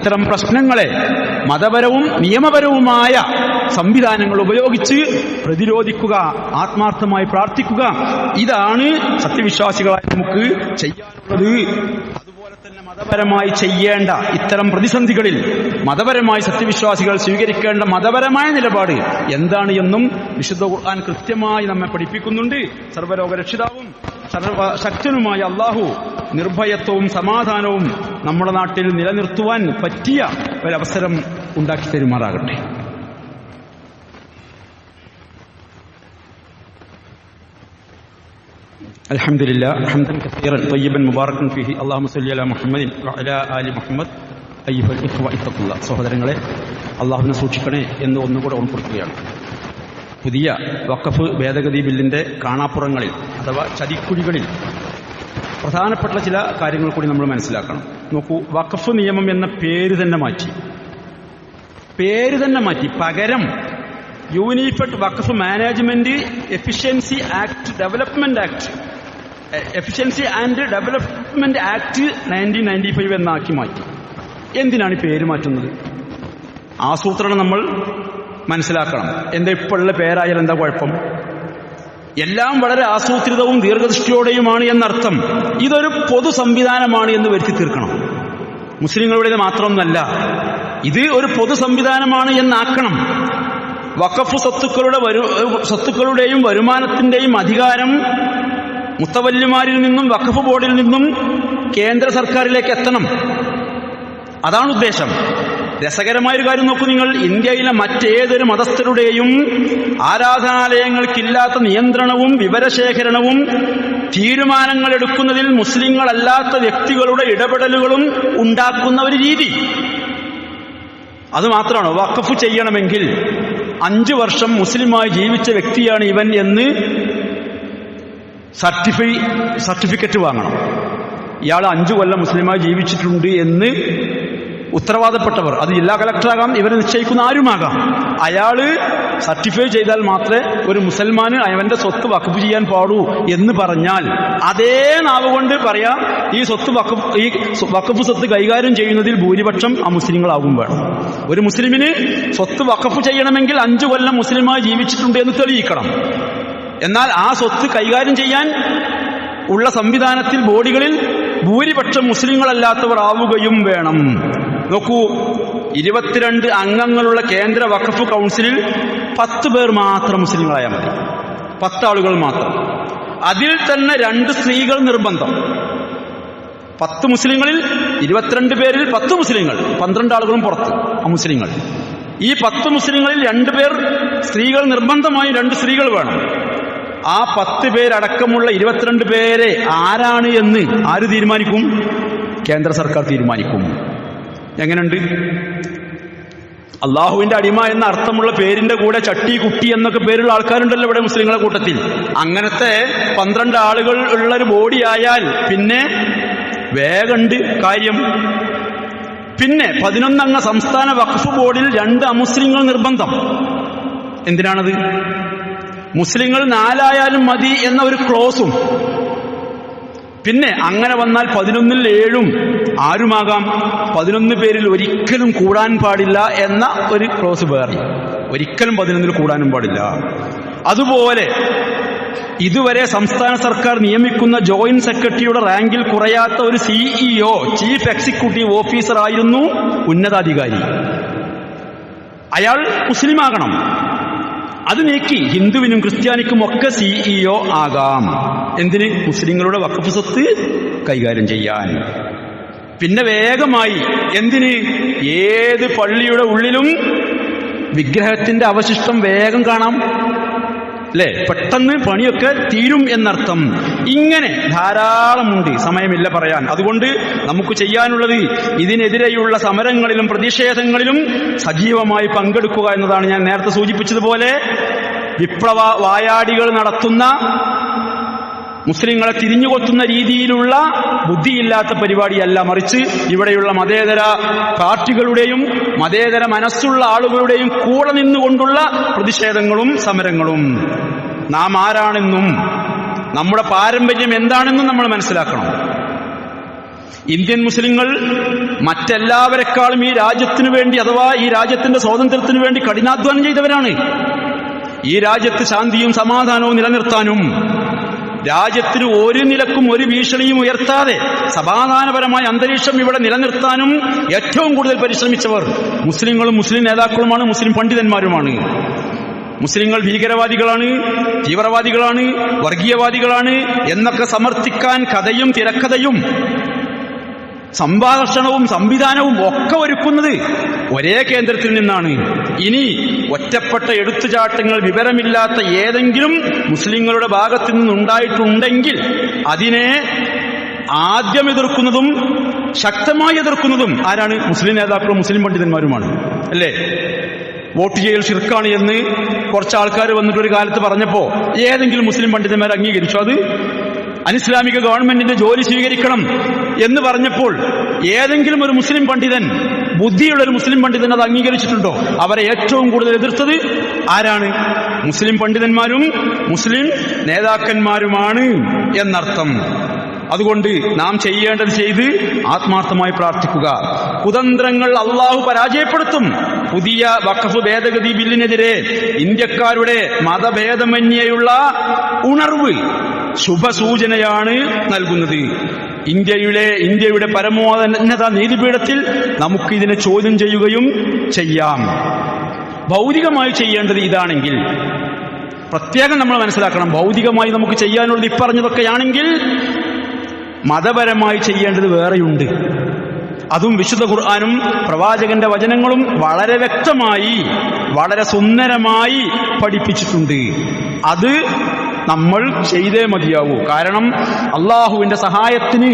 ഇത്തരം പ്രശ്നങ്ങളെ മതപരവും നിയമപരവുമായ സംവിധാനങ്ങൾ ഉപയോഗിച്ച് പ്രതിരോധിക്കുക ആത്മാർത്ഥമായി പ്രാർത്ഥിക്കുക ഇതാണ് സത്യവിശ്വാസികളായി നമുക്ക് ചെയ്യാനുള്ളത്. മതപരമായി ചെയ്യേണ്ട ഇത്തരം പ്രതിസന്ധികളിൽ മതപരമായി സത്യവിശ്വാസികൾ സ്വീകരിക്കേണ്ട മതപരമായ നിലപാട് എന്താണ് എന്നും വിശുദ്ധ ഖുർആൻ കൃത്യമായി നമ്മെ പഠിപ്പിക്കുന്നുണ്ട്. സർവരോഗരക്ഷിതാവും സർവശക്തനുമായ അള്ളാഹു നിർഭയത്വവും സമാധാനവും നമ്മുടെ നാട്ടിൽ നിലനിർത്തുവാൻ പറ്റിയ ഒരവസരം ഉണ്ടാക്കി തരുമാറാകട്ടെ. الحمد لله حمدا كثيرا طيبا مباركا فيه اللهم صل على محمد وعلى آل محمد أيها الإخوة اتقوا الله സഹോദരങ്ങളെ അള്ളാഹുവിനെ സൂക്ഷിക്കണേ എന്ന് ഒന്നുകൂടെ ഓർമ്മപ്പെടുത്തുകയാണ് പുതിയ വഖഫ് ഭേദഗതി ബില്ലിന്റെ കാണാപ്പുറങ്ങളിൽ അഥവാ ചതിക്കുഴികളിൽ പ്രധാനപ്പെട്ട ചില കാര്യങ്ങൾ കൂടി നമ്മൾ മനസ്സിലാക്കണം നോക്കൂ വഖഫ് നിയമം എന്ന പേര് തന്നെ മാറ്റി പേര് തന്നെ മാറ്റി പകരം unified Waqf management efficiency act development act efficiency and development act nineteen ninety five എന്നാക്കി മാറ്റി. എന്തിനാണ് പേര് മാറ്റുന്നത്? ആസൂത്രണം നമ്മൾ മനസ്സിലാക്കണം. എന്താ ഇപ്പോഴുള്ള പേരായാലും എന്താ കുഴപ്പം? എല്ലാം വളരെ ആസൂത്രിതവും ദീർഘദൃഷ്ടിയോടെയുമാണ് എന്നർത്ഥം. ഇതൊരു പൊതു സംവിധാനമാണ് എന്ന് വരുത്തി തീർക്കണം. മുസ്ലിങ്ങളുടേത് മാത്രമൊന്നല്ല ഇത് ഒരു പൊതു സംവിധാനമാണ് എന്നാക്കണം. വഖഫ് സ്വത്തുക്കളുടെ വരു സ്വത്തുക്കളുടെയും വരുമാനത്തിന്റെയും അധികാരം മുത്തവല്ലിമാരിൽ നിന്നും വഖഫ് ബോർഡിൽ നിന്നും കേന്ദ്ര സർക്കാരിലേക്ക് എത്തണം. അതാണ് ഉദ്ദേശം. രസകരമായൊരു കാര്യം നോക്കൂ നിങ്ങൾ. ഇന്ത്യയിലെ മറ്റേതൊരു മതസ്ഥരുടെയും ആരാധനാലയങ്ങൾക്കില്ലാത്ത നിയന്ത്രണവും വിവരശേഖരണവും തീരുമാനങ്ങൾ എടുക്കുന്നതിൽ മുസ്ലിങ്ങളല്ലാത്ത വ്യക്തികളുടെ ഇടപെടലുകളും ഉണ്ടാക്കുന്ന ഒരു രീതി. അത് മാത്രമാണ് വഖഫ് ചെയ്യണമെങ്കിൽ അഞ്ചു വർഷം മുസ്ലിമായി ജീവിച്ച വ്യക്തിയാണ് ഇവൻ എന്ന് സർട്ടിഫൈ സർട്ടിഫിക്കറ്റ് വാങ്ങണം. ഇയാൾ അഞ്ചു കൊല്ലം മുസ്ലിമായി ജീവിച്ചിട്ടുണ്ട് എന്ന് ഉത്തരവാദപ്പെട്ടവർ അത് ജില്ലാ കളക്ടറാകാം ഇവരെ നിശ്ചയിക്കുന്ന ആരുമാകാം. അയാൾ സർട്ടിഫൈ ചെയ്താൽ മാത്രമേ ഒരു മുസൽമാന് അവന്റെ സ്വത്ത് വഖഫ് ചെയ്യാൻ പാടൂ എന്ന് പറഞ്ഞാൽ അതേ നാവ് കൊണ്ട് പറയാം ഈ സ്വത്ത് വഖഫ് ഈ വഖഫ് സ്വത്ത് കൈകാര്യം ചെയ്യുന്നതിൽ ഭൂരിപക്ഷം ആ മുസ്ലിങ്ങളാകും വേണം. ഒരു മുസ്ലിമിന് സ്വത്ത് വഖഫ് ചെയ്യണമെങ്കിൽ അഞ്ചു കൊല്ലം മുസ്ലിമായി ജീവിച്ചിട്ടുണ്ട് എന്ന് തെളിയിക്കണം. എന്നാൽ ആ സ്വത്ത് കൈകാര്യം ചെയ്യാൻ ഉള്ള സംവിധാനത്തിൽ ബോഡികളിൽ ഭൂരിപക്ഷം മുസ്ലിങ്ങളല്ലാത്തവർ ആവുകയും വേണം. നോക്കൂ ഇരുപത്തിരണ്ട് അംഗങ്ങളുള്ള കേന്ദ്ര വഖഫ് കൗൺസിലിൽ പത്ത് പേർ മാത്രം മുസ്ലിങ്ങളായാൽ മതി. പത്താളുകൾ മാത്രം. അതിൽ തന്നെ രണ്ട് സ്ത്രീകൾ നിർബന്ധം. പത്ത് മുസ്ലിങ്ങളിൽ ഇരുപത്തിരണ്ട് പേരിൽ പത്ത് മുസ്ലിങ്ങൾ പന്ത്രണ്ട് ആളുകളും പുറത്ത് മുസ്ലിങ്ങൾ. ഈ പത്ത് മുസ്ലിങ്ങളിൽ രണ്ടുപേർ സ്ത്രീകൾ നിർബന്ധമായി രണ്ട് സ്ത്രീകൾ വേണം. ആ പത്ത് പേരടക്കമുള്ള ഇരുപത്തിരണ്ട് പേരെ ആരാണ് എന്ന് ആര് തീരുമാനിക്കും? കേന്ദ്ര സർക്കാർ തീരുമാനിക്കും. എങ്ങനെയുണ്ട്? അള്ളാഹുവിന്റെ അടിമ എന്ന അർത്ഥമുള്ള പേരിന്റെ കൂടെ ചട്ടി കുട്ടി എന്നൊക്കെ പേരുള്ള ആൾക്കാരുണ്ടല്ലോ ഇവിടെ മുസ്ലിങ്ങളെ കൂട്ടത്തിൽ. അങ്ങനത്തെ പന്ത്രണ്ട് ആളുകൾ ഉള്ള ഒരു ബോഡി ആയാൽ പിന്നെ വേഗണ്ട് കാര്യം. പിന്നെ പതിനൊന്നംഗ സംസ്ഥാന വഖഫ് ബോർഡിൽ രണ്ട് അമുസ്ലിങ്ങൾ നിർബന്ധം. എന്തിനാണത്? മുസ്ലിങ്ങൾ നാലായാലും മതി എന്ന ഒരു ക്ലോസും പിന്നെ അങ്ങനെ വന്നാൽ പതിനൊന്നിൽ ഏഴും ആരുമാകാം? പതിനൊന്ന് പേരിൽ ഒരിക്കലും കൂടാൻ പാടില്ല എന്ന ഒരു ക്ലോസ് വേറെ ഒരിക്കലും പതിനൊന്നിൽ കൂടാനും പാടില്ല. അതുപോലെ ഇതുവരെ സംസ്ഥാന സർക്കാർ നിയമിക്കുന്ന ജോയിന്റ് സെക്രട്ടറിയുടെ റാങ്കിൽ കുറയാത്ത ഒരു സിഇഒ ചീഫ് എക്സിക്യൂട്ടീവ് ഓഫീസർ ആയിരുന്നു ഉന്നതാധികാരി. അയാൾ മുസ്ലിമാകണം. അത് നീക്കി ഹിന്ദുവിനും ക്രിസ്ത്യാനിക്കും ഒക്കെ സിഇഒ ആകാം. എന്തിന്? മുസ്ലിങ്ങളുടെ വഖഫ് സ്വത്ത് കൈകാര്യം ചെയ്യാൻ. പിന്നെ വേഗമായി എന്തിന്? ഏത് പള്ളിയുടെ ഉള്ളിലും വിഗ്രഹത്തിന്റെ അവശിഷ്ടം വേഗം കാണാം. അല്ലെ? പെട്ടെന്ന് പണിയൊക്കെ തീരും എന്നർത്ഥം. ഇങ്ങനെ ധാരാളമുണ്ട്. സമയമില്ല പറയാൻ. അതുകൊണ്ട് നമുക്ക് ചെയ്യാനുള്ളത് ഇതിനെതിരെയുള്ള സമരങ്ങളിലും പ്രതിഷേധങ്ങളിലും സജീവമായി പങ്കെടുക്കുക എന്നതാണ് ഞാൻ നേരത്തെ സൂചിപ്പിച്ചതുപോലെ വിപ്ലവ വായാടികൾ നടത്തുന്ന മുസ്ലിങ്ങളെ തിരിഞ്ഞുകൊത്തുന്ന രീതിയിലുള്ള ബുദ്ധിയില്ലാത്ത പരിപാടിയല്ല മറിച്ച് ഇവിടെയുള്ള മതേതര പാർട്ടികളുടെയും മതേതര മനസ്സുള്ള ആളുകളുടെയും കൂടെ നിന്നുകൊണ്ടുള്ള പ്രതിഷേധങ്ങളും സമരങ്ങളും. നാം ആരാണെന്നും നമ്മുടെ പാരമ്പര്യം എന്താണെന്നും നമ്മൾ മനസ്സിലാക്കണം. ഇന്ത്യൻ മുസ്ലിങ്ങൾ മറ്റെല്ലാവരെക്കാളും ഈ രാജ്യത്തിനു വേണ്ടി അഥവാ ഈ രാജ്യത്തിന്റെ സ്വാതന്ത്ര്യത്തിനു വേണ്ടി കഠിനാധ്വാനം ചെയ്തവരാണ്. ഈ രാജ്യത്ത് ശാന്തിയും സമാധാനവും നിലനിർത്താനും രാജ്യത്തിന് ഒരു നിലക്കും ഒരു ഭീഷണിയും ഉയർത്താതെ സമാധാനപരമായ അന്തരീക്ഷം ഇവിടെ നിലനിർത്താനും ഏറ്റവും കൂടുതൽ പരിശ്രമിച്ചവർ മുസ്ലിങ്ങളും മുസ്ലിം നേതാക്കളുമാണ് മുസ്ലിം പണ്ഡിതന്മാരുമാണ്. മുസ്ലിങ്ങൾ ഭീകരവാദികളാണ് തീവ്രവാദികളാണ് വർഗീയവാദികളാണ് എന്നൊക്കെ സമർത്ഥിക്കാൻ കഥയും തിരക്കഥയും സംഭാഷണവും സംവിധാനവും ഒക്കെ ഒരുക്കുന്നത് ഒരേ കേന്ദ്രത്തിൽ നിന്നാണ്. ഇനി ഒറ്റപ്പെട്ട എടുത്തുചാട്ടങ്ങൾ വിവരമില്ലാത്ത ഏതെങ്കിലും മുസ്ലിങ്ങളുടെ ഭാഗത്തു നിന്നുണ്ടായിട്ടുണ്ടെങ്കിൽ അതിനെ ആദ്യം എതിർക്കുന്നതും ശക്തമായി എതിർക്കുന്നതും ആരാണ്? മുസ്ലിം നേതാക്കളും മുസ്ലിം പണ്ഡിതന്മാരുമാണ്. അല്ലേ? വോട്ട് ചെയ്യൽ ഷിർക്കാണ് എന്ന് കുറച്ച് ആൾക്കാർ വന്നിട്ട് ഒരു കാലത്ത് പറഞ്ഞപ്പോ ഏതെങ്കിലും മുസ്ലിം പണ്ഡിതന്മാർ അംഗീകരിച്ചു? അത് അനിസ്ലാമിക ഗവൺമെന്റിന്റെ ജോലി സ്വീകരിക്കണം എന്ന് പറഞ്ഞപ്പോൾ ഏതെങ്കിലും ഒരു മുസ്ലിം പണ്ഡിതൻ ബുദ്ധിയുള്ള ഒരു മുസ്ലിം പണ്ഡിതൻ അത് അംഗീകരിച്ചിട്ടുണ്ടോ? അവരെ ഏറ്റവും കൂടുതൽ എതിർത്തത് ആരാണ്? മുസ്ലിം പണ്ഡിതന്മാരും മുസ്ലിം നേതാക്കന്മാരുമാണ് എന്നർത്ഥം. അതുകൊണ്ട് നാം ചെയ്യേണ്ടത് ചെയ്ത് ആത്മാർത്ഥമായി പ്രാർത്ഥിക്കുക. കുതന്ത്രങ്ങൾ അള്ളാഹു പരാജയപ്പെടുത്തും. പുതിയ വഖഫ് ഭേദഗതി ബില്ലിനെതിരെ ഇന്ത്യക്കാരുടെ മതഭേദമന്യേയുള്ള ഉണർവ് ശുഭസൂചനയാണ് നൽകുന്നത്. ഇന്ത്യയിലെ ഇന്ത്യയുടെ പരമോന്നത നീതിപീഠത്തിൽ നമുക്ക് ഇതിനെ ചോദ്യം ചെയ്യുകയും ചെയ്യാം. ഭൗതികമായി ചെയ്യേണ്ടത് ഇതാണെങ്കിൽ പ്രത്യേകം നമ്മൾ മനസ്സിലാക്കണം ഭൗതികമായി നമുക്ക് ചെയ്യാനുള്ളത് ഇപ്പറഞ്ഞതൊക്കെയാണെങ്കിൽ മതപരമായി ചെയ്യേണ്ടത് വേറെയുണ്ട്. അതും വിശുദ്ധ ഖുർആാനും പ്രവാചകന്റെ വചനങ്ങളും വളരെ വ്യക്തമായി വളരെ സുന്ദരമായി പഠിപ്പിച്ചിട്ടുണ്ട്. അത് നമ്മൾ ചെയ്തേ മതിയാവൂ. കാരണം അള്ളാഹുവിന്റെ സഹായത്തിന്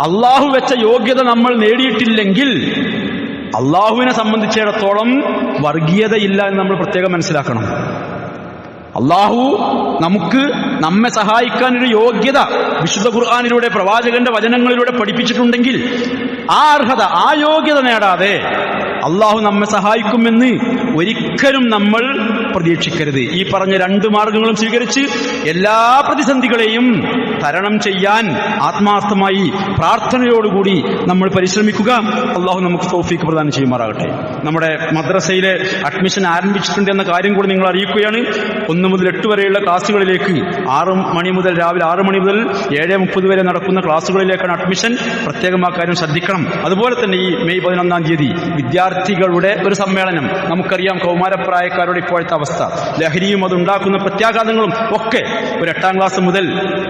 അള്ളാഹു വെച്ച യോഗ്യത നമ്മൾ നേടിയിട്ടില്ലെങ്കിൽ അള്ളാഹുവിനെ സംബന്ധിച്ചിടത്തോളം വർഗീയതയില്ല എന്ന് നമ്മൾ പ്രത്യേകം മനസ്സിലാക്കണം. അള്ളാഹു നമുക്ക് നമ്മെ സഹായിക്കാൻ ഒരു യോഗ്യത വിശുദ്ധ ഖുർആാനിലൂടെ പ്രവാചകന്റെ വചനങ്ങളിലൂടെ പഠിപ്പിച്ചിട്ടുണ്ടെങ്കിൽ ആ അർഹത ആ യോഗ്യത നേടാതെ അള്ളാഹു നമ്മെ സഹായിക്കുമെന്ന് ഒരിക്കലും നമ്മൾ പ്രതീക്ഷിക്കരുത്. ഈ പറഞ്ഞ രണ്ട് മാർഗങ്ങളും സ്വീകരിച്ച് എല്ലാ പ്രതിസന്ധികളെയും തരണം ചെയ്യാൻ ആത്മാർത്ഥമായി പ്രാർത്ഥനയോടുകൂടി നമ്മൾ പരിശ്രമിക്കുക. അള്ളാഹു നമുക്ക് തോഫീക്ക് പ്രദാനം ചെയ്യുമാറാകട്ടെ. നമ്മുടെ മദ്രസയിലെ അഡ്മിഷൻ ആരംഭിച്ചിട്ടുണ്ട് എന്ന കാര്യം കൂടി നിങ്ങൾ അറിയിക്കുകയാണ്. ഒന്ന് മുതൽ എട്ട് വരെയുള്ള ക്ലാസ്സുകളിലേക്ക് ആറ് മണി മുതൽ രാവിലെ ആറ് മണി മുതൽ ഏഴ് മുപ്പത് വരെ നടക്കുന്ന ക്ലാസ്സുകളിലേക്കാണ് അഡ്മിഷൻ. പ്രത്യേകം കാര്യം ശ്രദ്ധിക്കണം. അതുപോലെ തന്നെ ഈ മെയ് പതിനൊന്നാം തീയതി വിദ്യാർത്ഥികളുടെ ഒരു സമ്മേളനം നമുക്കറിയാം. കൗമാരപ്രായക്കാരുടെ ഇപ്പോഴത്തെ അവസ്ഥ ലഹരിയും അതുണ്ടാക്കുന്ന പ്രത്യാഘാതങ്ങളും ഒക്കെ ഒരു എട്ടാം ക്ലാസ് മുതൽ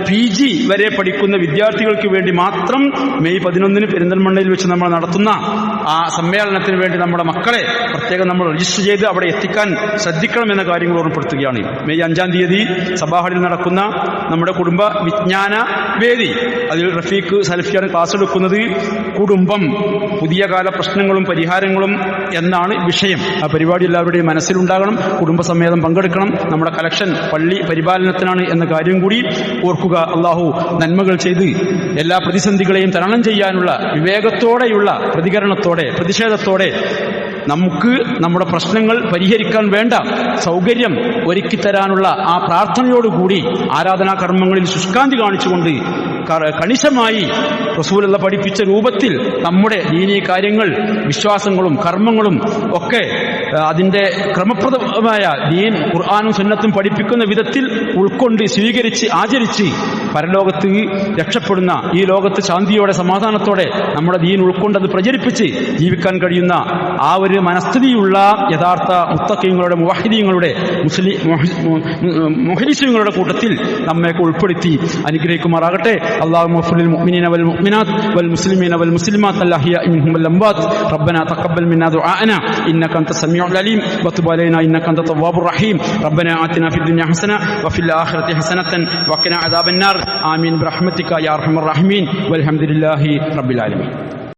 പി ജി വരെ പഠിക്കുന്ന വിദ്യാർത്ഥികൾക്ക് വേണ്ടി മാത്രം മെയ് പതിനൊന്നിന് പെരിന്തൽമണ്ണയിൽ വെച്ച് നമ്മൾ നടത്തുന്ന ആ സമ്മേളനത്തിന് വേണ്ടി നമ്മുടെ മക്കളെ പ്രത്യേകം നമ്മൾ രജിസ്റ്റർ ചെയ്ത് അവിടെ എത്തിക്കാൻ ശ്രദ്ധിക്കണം എന്ന കാര്യങ്ങൾ ഓർമ്മപ്പെടുത്തുകയാണ്. മെയ് അഞ്ചാം തീയതി സഭാഹളിൽ നടക്കുന്ന നമ്മുടെ കുടുംബ വിജ്ഞാന വേദി. അതിൽ റഫീഖ് സൽഫിയാണ് ക്ലാസ് എടുക്കുന്നത്. കുടുംബം പുതിയ കാല പ്രശ്നങ്ങളും പരിഹാരങ്ങളും എന്നാണ് വിഷയം. ആ പരിപാടി എല്ലാവരുടെയും മനസ്സിലുണ്ടാകണം. കുടുംബസമേതം പങ്കെടുക്കണം. നമ്മുടെ കലക്ഷൻ പള്ളി പരിപാലനത്തിനാണ് എന്ന കാര്യം കൂടി ഓർക്കുക. അള്ളാഹു നന്മകൾ ചെയ്ത് എല്ലാ പ്രതിസന്ധികളെയും തരണം ചെയ്യാനുള്ള വിവേകത്തോടെയുള്ള പ്രതികരണത്തോടെ പ്രതിഷേധത്തോടെ നമുക്ക് നമ്മുടെ പ്രശ്നങ്ങൾ പരിഹരിക്കാൻ വേണ്ട സൗകര്യം ഒരുക്കിത്തരാനുള്ള ആ പ്രാർത്ഥനയോടുകൂടി ആരാധനാ കർമ്മങ്ങളിൽ ശുഷ്കാന്തി കാണിച്ചുകൊണ്ട് കണിശമായി റസൂലുള്ള പഠിപ്പിച്ച രൂപത്തിൽ നമ്മുടെ ദീനീ കാര്യങ്ങൾ വിശ്വാസങ്ങളും കർമ്മങ്ങളും ഒക്കെ അതിന്റെ ക്രമപ്രദമായ ദീൻ ഖുർആാനും സുന്നത്തും പഠിപ്പിക്കുന്ന വിധത്തിൽ ഉൾക്കൊണ്ട് സ്വീകരിച്ച് ആചരിച്ച് പരലോകത്ത് രക്ഷപ്പെടുന്ന ഈ ലോകത്ത് ശാന്തിയോടെ സമാധാനത്തോടെ നമ്മുടെ ദീൻ ഉൾക്കൊണ്ടത് പ്രചരിപ്പിച്ച് ജീവിക്കാൻ കഴിയുന്ന ആ ഒരു മനസ്ഥിതിയുള്ള യഥാർത്ഥ മുത്തക്കയങ്ങളുടെ മുവാഹിദീങ്ങളുടെ മുസ്ലിം മുഹലിസ്യങ്ങളുടെ കൂട്ടത്തിൽ നമ്മയൊക്കെ ഉൾപ്പെടുത്തി അനുഗ്രഹിക്കുമാറാകട്ടെ. അള്ളാഹു മുഅ്മിനീന വൽ മുഅ്മിനാത് വൽ മുസ്ലിമീന വൽ മുസ്ലിമാത് അല്ലാഹിയ ഇൻഹും വൽ തഖബ്ബൽ മിന്നാ ഇന്നക അലീം. അലൈനാ ഇന്നക റഹീം. ആതിനാ ഹസന വഫിൽ ഹസനതൻ വഖിനാ അദാബന്നാർ النار آمين برحمتك يا ارحم الراحمين والحمد لله رب العالمين